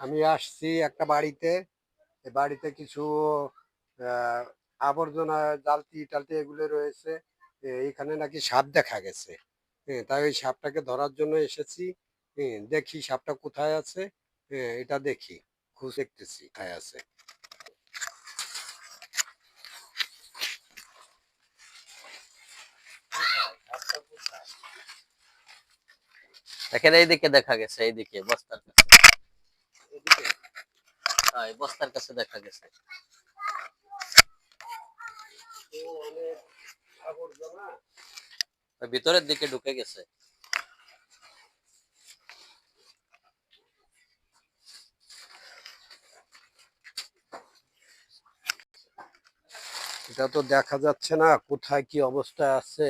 আমি আসছি একটা বাড়িতে। বাড়িতে কিছু আবর্জনা, জালতি, টালতি এগুলো রয়েছে। এখানে নাকি সাপ দেখা গেছে। তাই ওই সাপটাকে ধরার জন্য এসেছি। দেখি সাপটা কোথায় আছে। এটা দেখি। খুঁজ দেখতেছি কোথায় আছে। দেখেন এইদিকে দেখা গেছে, এইদিকে বস্তার কাছে। বস্তার কাছে দেখা গেছে। ভিতরের দিকে ঢুকে গেছে। এটা তো দেখা যাচ্ছে না কোথায় কি অবস্থা আছে।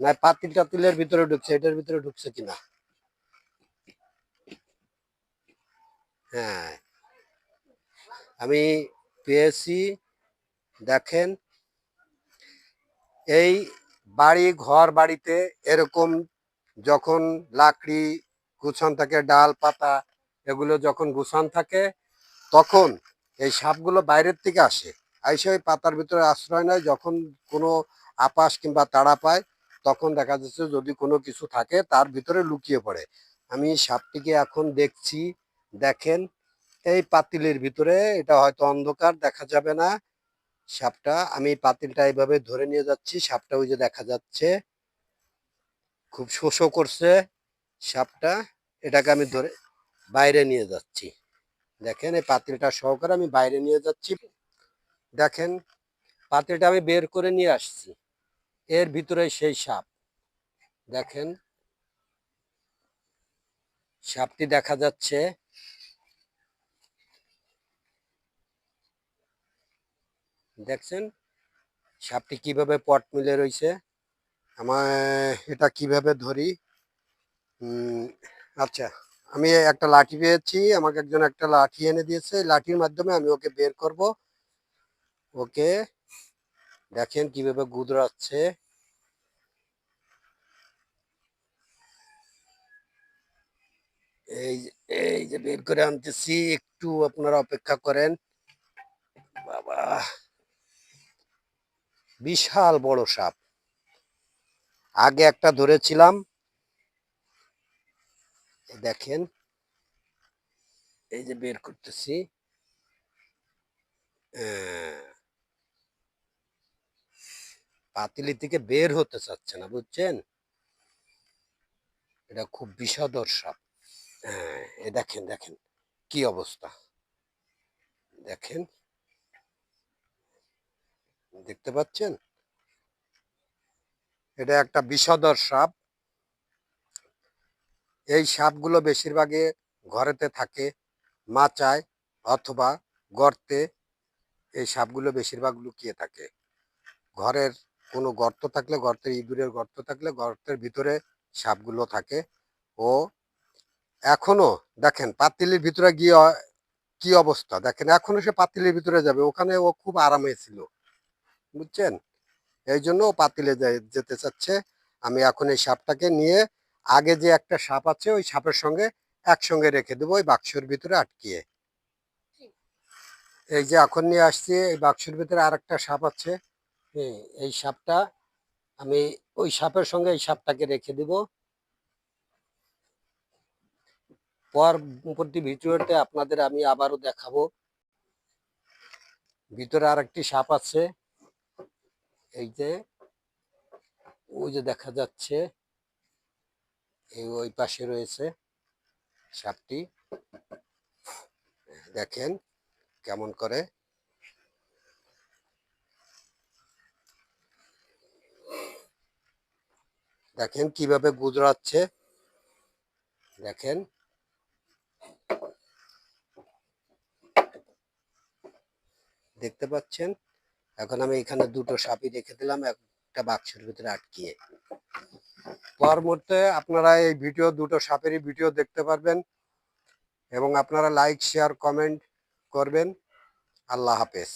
না পাতিল টাতিলের ভিতরে ঢুকছে, এটার ভিতরে ঢুকছে কিনা? হ্যাঁ। আমি পেয়েছি, দেখেন, এই বাড়ি ঘর বাড়িতে এরকম যখন লাকড়ি গুছান থাকে, ডাল, পাতা এগুলো যখন গুছান থাকে, তখন এই সাপগুলো বাইরের থেকে আসে। আইসে ওই পাতার ভিতরে আশ্রয় নেয়, যখন কোনো আপাস কিংবা তাড়া পায়, তখন দেখা যাচ্ছে যদি কোনো কিছু থাকে, তার ভিতরে লুকিয়ে পড়ে। আমি সাপটিকে এখন দেখছি, দেখেন এই পাতিলের ভিতরে, এটা হয়তো অন্ধকার, দেখা যাবে না। সাপটা, আমি পাতিলটা এইভাবে ধরে নিয়ে যাচ্ছি, সাপটা ওই যে দেখা যাচ্ছে। খুব শোষো করছে সাপটা। এটাকে আমি ধরে বাইরে নিয়ে যাচ্ছি। দেখেন, এই পাতিলটা সহকারে আমি বাইরে নিয়ে যাচ্ছি। দেখেন, পাতিলটা আমি বের করে নিয়ে আসছি। এর ভিতরে সেই সাপ। দেখেন, সাপটি দেখা যাচ্ছে। দেখছেন? সাপটি কীভাবে পট মিলে রয়েছে আমার, এটা কীভাবে ধরি? আচ্ছা আমি একটা লাঠি পেয়েছি, আমাকে একজন একটা লাঠি এনে দিয়েছে লাঠির মাধ্যমে আমি ওকে বের করব। ওকে, দেখেন কীভাবে গুদরাচ্ছে। এই এই যে বের করে আনতেছি, একটু আপনারা অপেক্ষা করেন। বিশাল বড় সাপ। আগে একটা ধরেছিলাম। দেখেন। এই যে বের করতেছি। পাতিলি থেকে বের হতে চাচ্ছে না, বুঝছেন? এটা খুব বিষাদর সাপ। হ্যাঁ এ দেখেন দেখেন। কি অবস্থা? দেখেন। দেখতে পাচ্ছেন? এটা একটা বিষধর সাপ। এই সাপগুলো বেশিরভাগে ঘরেতে থাকে, মাচায় অথবা গর্তে। এই সাপগুলো বেশিরভাগ লুকিয়ে থাকে। ঘরের কোনো গর্ত থাকলে গর্তের, ইঁদুরের গর্ত থাকলে গর্তের ভিতরে সাপগুলো থাকে। ও এখনও, দেখেন, পাতিলির ভিতরে গিয়ে কি অবস্থা? দেখেন, এখনও সে পাতিলির ভিতরে যাবে। ওখানে ও খুব আরামে ছিল। বুঝছেন? এই জন্য পাতিলে যেতে চাচ্ছে। আমি এখন এই সাপটাকে নিয়ে আগে যে একটা সাপ আছে, ওই সাপের সঙ্গে একসঙ্গে রেখে দেবো ওই বাক্সের ভিতরে আটকিয়ে। এই যে এখন নিয়ে আসছি, এই বাক্সের ভিতরে আর একটা সাপ আছে। এই সাপটা আমি ওই সাপের সঙ্গে এই সাপটাকে রেখে দিব। পরবর্তী ভিডিওতে আপনাদের আমি আবারও দেখাবো। ভিতরে আর একটি সাপ আছে। এই যে, ওই যে দেখা যাচ্ছে, এই ওই পাশে রয়েছে সাপটি। দেখেন কেমন করে। দেখেন কীভাবে গুজরাচ্ছে। দেখেন। দেখতে পাচ্ছেন? এখন আমি এখানে দুটো সাপই রেখে দিলাম, একটা বাক্সের ভিতরে আটকিয়ে। পর মুহূর্তে আপনারা এই ভিডিও, দুটো সাপেরই ভিডিও দেখতে পারবেন এবং আপনারা লাইক শেয়ার কমেন্ট করবেন। আল্লাহ হাফেজ।